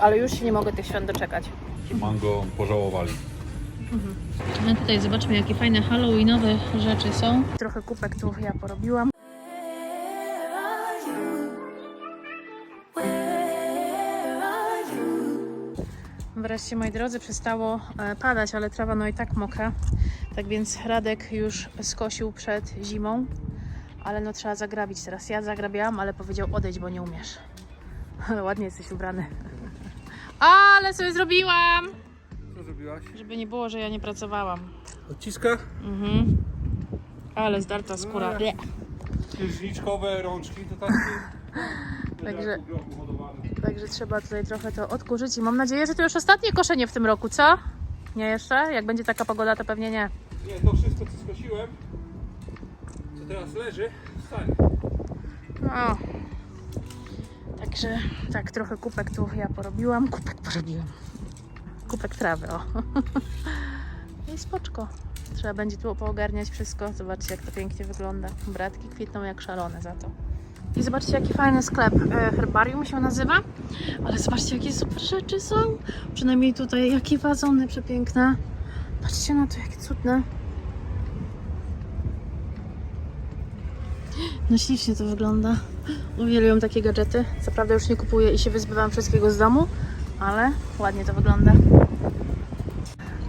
Ale już się nie mogę tych świąt doczekać. Mango pożałowali. No tutaj zobaczmy, jakie fajne halloweenowe rzeczy są. Trochę kupek tu ja porobiłam. Wreszcie, moi drodzy, przestało e, padać, ale trawa no i tak mokra. Tak więc Radek już skosił przed zimą, ale no trzeba zagrabić teraz. Ja zagrabiałam, ale powiedział odejdź, bo nie umiesz. Ale ładnie jesteś ubrany. Ale sobie zrobiłam! Co zrobiłaś? Żeby nie było, że ja nie pracowałam. Odciska? Mhm. Ale zdarta skóra. Eee. Księżniczkowe rączki to takie... Także- Także trzeba tutaj trochę to odkurzyć i mam nadzieję, że to już ostatnie koszenie w tym roku, co? Nie jeszcze? Jak będzie taka pogoda, to pewnie nie. Nie, to wszystko co skosiłem, co teraz leży, wstań. No. Także tak, trochę kupek tu ja porobiłam. Kupek porobiłam. Kupek trawy, o. I spoczko. Trzeba będzie tu poogarniać wszystko. Zobaczcie, jak to pięknie wygląda. Bratki kwitną jak szalone za to. I zobaczcie, jaki fajny sklep. E, Herbarium się nazywa. Ale zobaczcie, jakie super rzeczy są. Przynajmniej tutaj, jakie wazony przepiękne. Patrzcie na to, jakie cudne. No ślicznie to wygląda. Uwielbiam takie gadżety. Co prawda już nie kupuję i się wyzbywam wszystkiego z domu, ale ładnie to wygląda.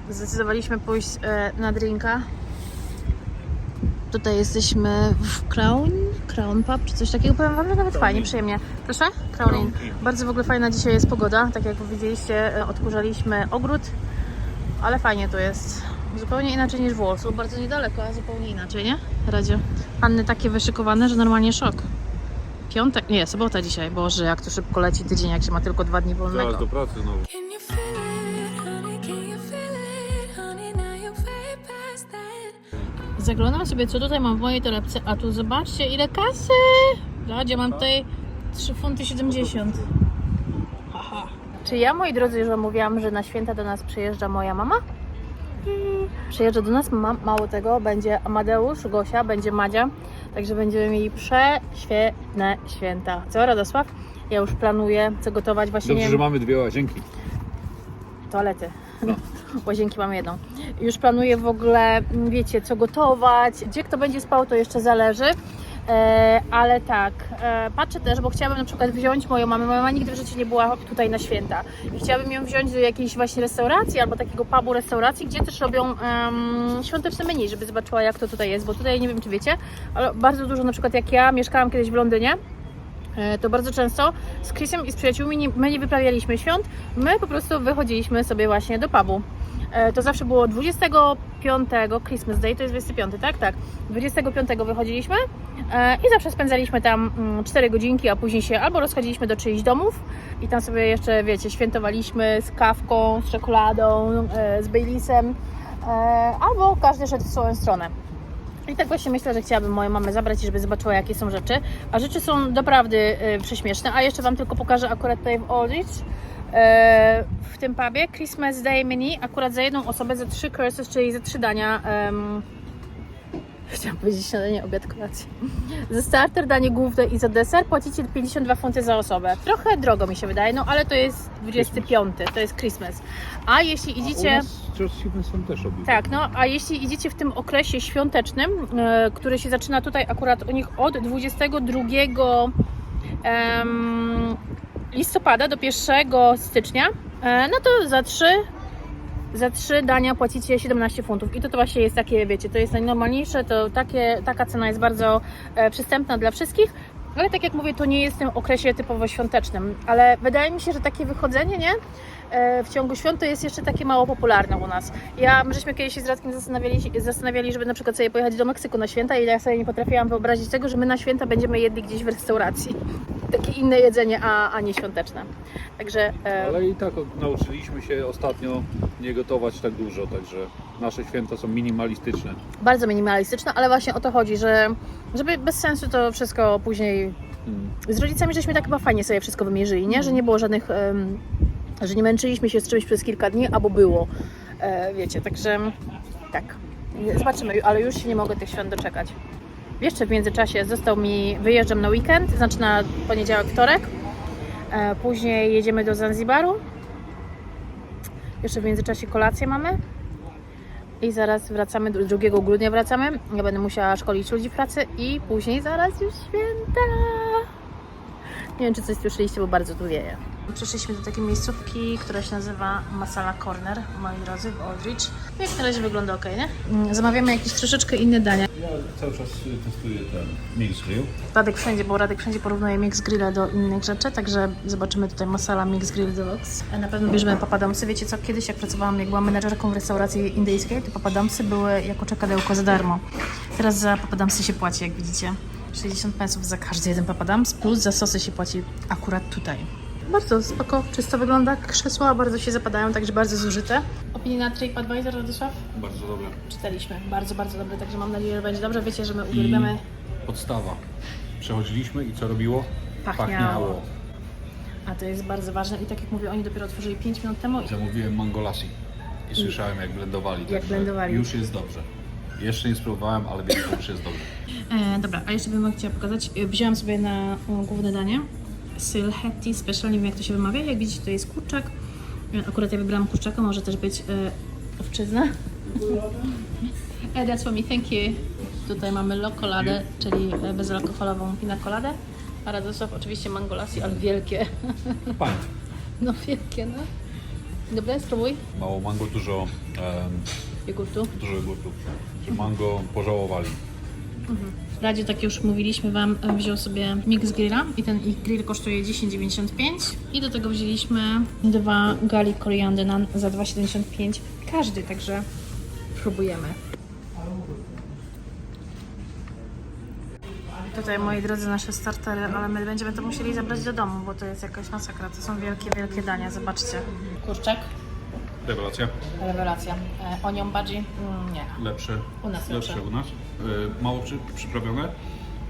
Zdecydowaliśmy pójść e, na drinka. Tutaj jesteśmy w Crown, Crown Pub czy coś takiego. Powiem Wam, że nawet fajnie, przyjemnie. Proszę? Crown Inn. Crown Inn. Bardzo w ogóle fajna dzisiaj jest pogoda. Tak jak widzieliście, e, odkurzaliśmy ogród, ale fajnie tu jest. Zupełnie inaczej niż w Warsaw. Bardzo niedaleko, a zupełnie inaczej, nie? Radzie. Panny takie wyszykowane, że normalnie szok. Piątek? Nie, sobota dzisiaj. Boże, jak to szybko leci tydzień, jak się ma tylko dwa dni wolnego. Zaraz do pracy znowu. Zaglądam sobie, co tutaj mam w mojej torebce, a tu zobaczcie, ile kasy! Radzie, mam tutaj 3 funty 70. Haha. Czy ja, moi drodzy, już wam mówiłam, że na święta do nas przyjeżdża moja mama? Mm, Przyjeżdża do nas, ma, mało tego, będzie Amadeusz, Gosia, będzie Madzia, także będziemy mieli prześwietne święta. Co, Radosław? Ja już planuję, co gotować właśnie. nie Dobrze, że mamy dwie łazienki. Toalety. No. Łazienki mam jedną. Już planuję w ogóle, m, wiecie, co gotować. Gdzie kto będzie spał, to jeszcze zależy. E, ale tak, e, patrzę też, bo chciałabym na przykład wziąć moją mamę. Moja mama nigdy w życiu nie była tutaj na święta. I chciałabym ją wziąć do jakiejś właśnie restauracji albo takiego pubu restauracji, gdzie też robią em, świąteczne menu, żeby zobaczyła jak to tutaj jest. Bo tutaj nie wiem, czy wiecie, ale bardzo dużo, na przykład jak ja mieszkałam kiedyś w Londynie, E, to bardzo często z Chrisem i z przyjaciółmi my nie wyprawialiśmy świąt, my po prostu wychodziliśmy sobie właśnie do pubu. E, To zawsze było 25 Christmas Day, to jest 25, tak? Tak. 25 wychodziliśmy e, i zawsze spędzaliśmy tam mm, 4 godzinki, a później się albo rozchodziliśmy do czyichś domów i tam sobie jeszcze, wiecie, świętowaliśmy z kawką, z czekoladą, e, z Baileysem, albo każdy szedł w swoją stronę. I tak właśnie myślę, że chciałabym moją mamę zabrać, żeby zobaczyła, jakie są rzeczy. A rzeczy są doprawdy y, prześmieszne. A jeszcze Wam tylko pokażę akurat tutaj w Aldrich, y, w tym pubie, Christmas Day Mini, akurat za jedną osobę, za trzy courses, czyli za trzy dania. em, Chciałam powiedzieć śniadanie, obiad, kolację. Za starter, danie główne i za deser płacicie 52 funty za osobę. Trochę drogo mi się wydaje, no ale to jest 25, to jest Christmas. A jeśli idziecie... A Stevenson też robił. Tak, no a jeśli idziecie w tym okresie świątecznym, e, który się zaczyna tutaj akurat u nich od 22 em, listopada do 1 stycznia, e, no to za 3 za trzy dania płacicie 17 funtów. I to, to właśnie jest takie, wiecie, to jest najnormalniejsze, to takie, taka cena jest bardzo e, przystępna dla wszystkich, ale tak jak mówię, to nie jest w tym okresie typowo świątecznym, ale wydaje mi się, że takie wychodzenie, nie? E, w ciągu świąt to jest jeszcze takie mało popularne u nas. Ja, my żeśmy kiedyś się z Radkiem zastanawiali, zastanawiali, żeby na przykład sobie pojechać do Meksyku na święta i ja sobie nie potrafiłam wyobrazić tego, że my na święta będziemy jedli gdzieś w restauracji. Takie inne jedzenie, a, a nie świąteczne. Także e, Ale i tak nauczyliśmy się ostatnio nie gotować tak dużo, także nasze święta są minimalistyczne. bardzo minimalistyczne, ale właśnie o to chodzi, że żeby bez sensu to wszystko później Mm. z rodzicami żeśmy tak chyba fajnie sobie wszystko wymierzyli, nie? Że nie było żadnych, em, że nie męczyliśmy się z czymś przez kilka dni, albo było, e, wiecie, także tak. Zobaczymy, ale już się nie mogę tych świąt doczekać. Jeszcze w międzyczasie został mi, wyjeżdżam na weekend, znaczy na poniedziałek, wtorek, E, później jedziemy do Zanzibaru. Jeszcze w międzyczasie kolację mamy. I zaraz wracamy, do 2 grudnia wracamy. Ja będę musiała szkolić ludzi w pracy i później zaraz już święta. Nie wiem, czy coś słyszeliście, bo bardzo tu wieje. Przyszliśmy do takiej miejscówki, która się nazywa Masala Corner, moi drodzy, w Aldrich. Jak na razie wygląda ok, nie? Mm, Zamawiamy jakieś troszeczkę inne dania. Ja cały czas testuję ten mix grill. Radek wszędzie, bo Radek wszędzie porównuje mix grilla do innych rzeczy, także zobaczymy tutaj masala mix grill deluxe. Na pewno bierzemy papadamsy. Wiecie co, kiedyś jak pracowałam, jak byłam menedżerką w restauracji indyjskiej, to papadamsy były jako czekadełko za darmo. Teraz za papadamsy się płaci, jak widzicie. 60 pensów za każdy jeden papadams, plus za sosy się płaci akurat tutaj. Bardzo spoko, czysto wygląda. Krzesła bardzo się zapadają, także bardzo zużyte. Opinie na TripAdvisor, Radosław? Bardzo dobre. Czytaliśmy. Bardzo, bardzo dobre, także mam nadzieję, że będzie dobrze. Wiecie, że my uwielbiamy podstawa. Przechodziliśmy i co robiło? Pachniało. A to jest bardzo ważne i tak jak mówię, oni dopiero otworzyli 5 minut temu i Zamówiłem mango lassi i słyszałem jak blendowali. Jak także blendowali. Już jest dobrze. Jeszcze nie spróbowałem, ale wiem, że już jest dobrze. E, dobra, a jeszcze bym chciała pokazać. E, Wzięłam sobie na e, główne danie Sylheti Special, nie wiem jak to się wymawia. Jak widzicie, to jest kurczak. E, Akurat ja wybrałam kurczaka, może też być e, owczyzna. that's for me, thank you. Tutaj mamy lokoladę, czyli e, bezalkoholową pina coladę. A Radosław oczywiście mangolasi, ale wielkie. Pint. No wielkie, no. Dobre, spróbuj. Mało mango, dużo, em, Jogurtu. dużo jogurtu. Że mango pożałowali. Radzie, tak już mówiliśmy Wam, wziął sobie mix grilla i ten ich grill kosztuje 10,95 i do tego wzięliśmy dwa gali koriandy za 2,75 każdy, także próbujemy. Tutaj, moi drodzy, nasze startery, ale my będziemy to musieli zabrać do domu, bo to jest jakaś masakra. To są wielkie, wielkie dania, zobaczcie. Kurczak, Rewelacja. rewelacja. E, onion budgie, mm, nie. Lepsze. U nas lepsze. lepsze u nas. E, Mało przy, przyprawione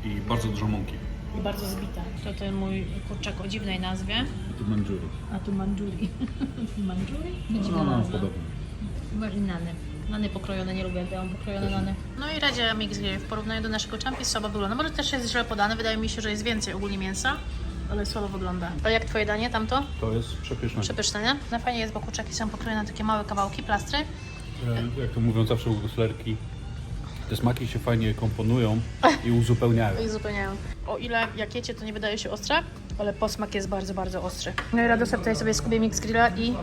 i bardzo dużo mąki. I bardzo zbite. To ten mój kurczak o dziwnej nazwie. Tu manżuru. A tu mandżuri. mandżuri? No, Dziwna no, nazwa. podobnie. Chyba i nany. Nany pokrojone, nie lubię, jak dają pokrojone nany. No i Radzie Mix Grill w porównaniu do naszego champi słabo wygląda. Może też jest źle podane, wydaje mi się, że jest więcej ogólnie mięsa, ale słabo wygląda. A jak twoje danie tamto? To jest przepyszne. Przepyszne, nie? Na fajnie jest, bo kurczaki są pokrojone na takie małe kawałki, plastry. E, Jak to mówią zawsze u guslerki, te smaki się fajnie komponują i uzupełniają. I zupełniają. O ile jak jecie, to nie wydaje się ostre, ale posmak jest bardzo, bardzo ostry. No i Radosław tutaj sobie skupię Mix Grilla i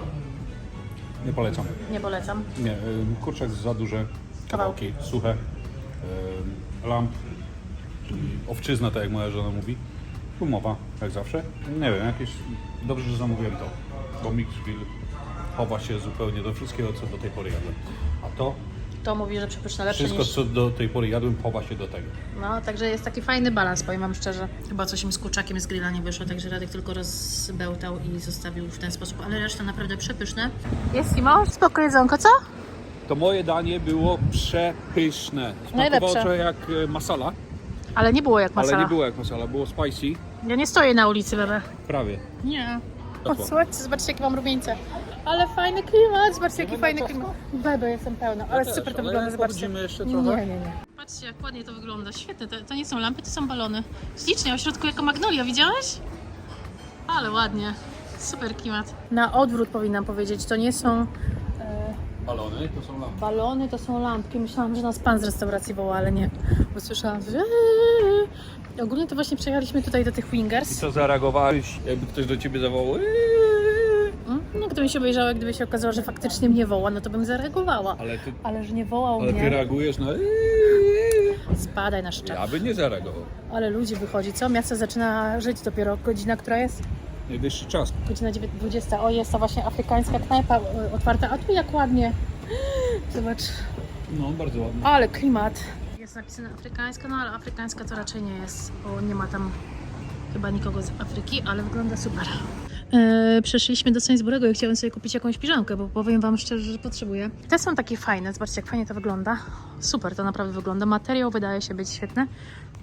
Nie polecam. nie polecam. Nie, y, kurczak za duże kawałki, suche. Y, Lamp, czyli owczyzna, tak jak moja żona mówi. Gumowa, jak zawsze. Nie wiem, jakieś... Dobrze, że zamówiłem to. Bo Mix Grill chowa się zupełnie do wszystkiego, co do tej pory jadłem. A to, To mówi, że przepyszne lepsze wszystko, niż... co do tej pory jadłem, chowa się do tego. No, także jest taki fajny balans, powiem Wam szczerze. Chyba coś im z kurczakiem z grilla nie wyszło, także Radek tylko rozbełtał i zostawił w ten sposób, ale reszta naprawdę przepyszne. Jest Simo? Spoko jedzonko, co? To moje danie było przepyszne. Najlepsze. Smakowało jak e, masala, Ale nie było jak masala. ale nie było jak masala, było spicy. Ja nie stoję na ulicy, bebe. Prawie. Nie. O, słuchajcie, zobaczcie jakie mam rumieńce. Ale fajny klimat, zobaczcie jaki fajny klimat. Bebe, jestem pełna, ale też, super to ale wygląda, zobaczcie. jeszcze Nie, trochę? nie, nie. Patrzcie jak ładnie to wygląda, świetne, to, to nie są lampy, to są balony. Ślicznie, a w środku jako magnolia, widziałeś? Ale ładnie, super klimat. Na odwrót powinnam powiedzieć, to nie są Balony to są lampy. balony, to są lampki. Myślałam, że nas pan z restauracji woła, ale nie. Bo słyszałam, że... Ogólnie to właśnie przejechaliśmy tutaj do tych Wingers. Co zareagowałeś, jakby ktoś do ciebie zawołał? Mm, No, gdybym się obejrzała, gdyby się okazało, że faktycznie mnie woła, no to bym zareagowała. Ale ty, Ale że nie wołał ale ty mnie, reagujesz na... spadaj na szczep. Ja bym nie zareagował. Ale ludzi wychodzi, co? Miasto zaczyna żyć dopiero godzina, która jest? Najwyższy czas. Godzina 20. O, jest to właśnie afrykańska knajpa e, otwarta. A tu jak ładnie. Zobacz. No, bardzo ładny. Ale klimat. Jest napisane afrykańska, no ale afrykańska to raczej nie jest, bo nie ma tam chyba nikogo z Afryki, ale wygląda super. E, przeszliśmy do Sainsbury'ego i chciałem sobie kupić jakąś piżamkę, bo powiem Wam szczerze, że potrzebuję. Te są takie fajne, zobaczcie jak fajnie to wygląda. Super to naprawdę wygląda. Materiał wydaje się być świetny,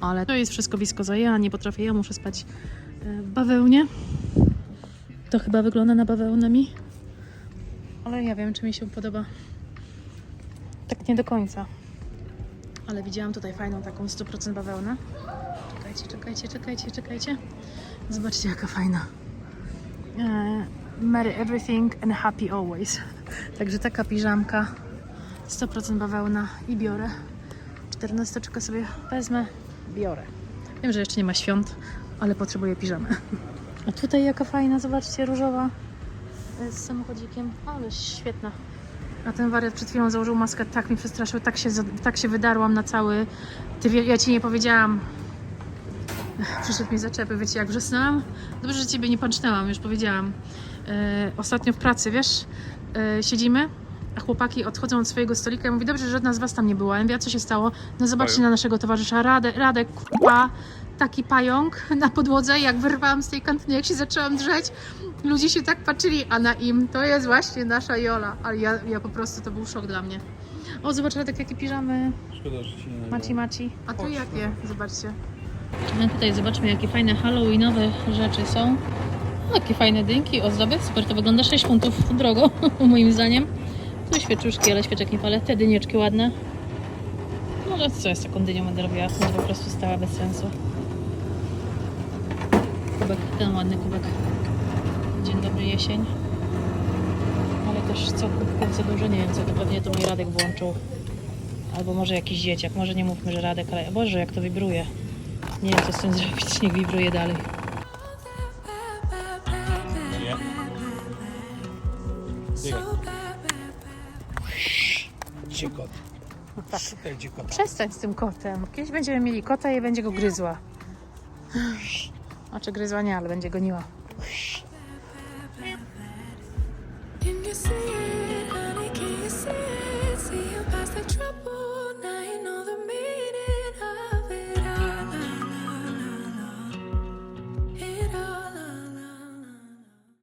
ale to jest wszystko wiskoza. Ja nie potrafię, ja muszę spać bawełnie. To chyba wygląda na bawełnę mi. Ale ja wiem, czy mi się podoba. Tak nie do końca. Ale widziałam tutaj fajną taką 100% bawełnę. Czekajcie, czekajcie, czekajcie, czekajcie. Zobaczcie jaka fajna. e, Merry everything and happy always. Także taka piżamka, 100% bawełna i biorę. 14 sobie wezmę, biorę. Wiem, że jeszcze nie ma świąt, ale potrzebuję piżamy. A tutaj jaka fajna, zobaczcie, różowa z samochodzikiem, ale świetna. A ten wariat przed chwilą założył maskę, tak mi przestraszył, tak się, tak się wydarłam na cały... Ty, ja Ci nie powiedziałam, Przyszedł mi zaczepy, wiecie jak wrzasnęłam? Dobrze, że Ciebie nie pancznęłam, już powiedziałam. E, ostatnio w pracy, wiesz, e, siedzimy, a chłopaki odchodzą od swojego stolika i mówi, dobrze, że żadna z Was tam nie była. Ja mówię, a co się stało? No zobaczcie na naszego towarzysza Radek, Radek, kurwa, taki pająk na podłodze, jak wyrwałam z tej kantyny, jak się zaczęłam drzeć, ludzie się tak patrzyli, a na im, to jest właśnie nasza Jola. Ale ja, ja po prostu, to był szok dla mnie. O, zobacz Radek, jakie piżamy. Szkoda, że ci nie Maci, maci. A tu Chodź, jakie? Zobaczcie. No tutaj zobaczmy, jakie fajne halloweenowe rzeczy są. O, jakie fajne dynki, ozdoby. Super, to wygląda 6 funtów drogo, moim zdaniem. Tu świeczuszki, ale świeczek nie palę. Te dynieczki ładne. No ale co jest taką dynią będę robiła? To po prostu stała bez sensu. Ten ładny kubek. Dzień dobry jesień. Ale też co kubków za dużo, nie wiem co to pewnie to mój Radek włączył. Albo może jakiś dzieciak, może nie mówmy, że Radek, ale Boże, jak to wibruje. Nie wiem, co z tym zrobić, niech wibruje dalej. Gdzie kot? Szukaj gdzie kota. Przestań z tym kotem. Kiedyś będziemy mieli kota i będzie go gryzła. A czy gryzła nie, ale będzie goniła.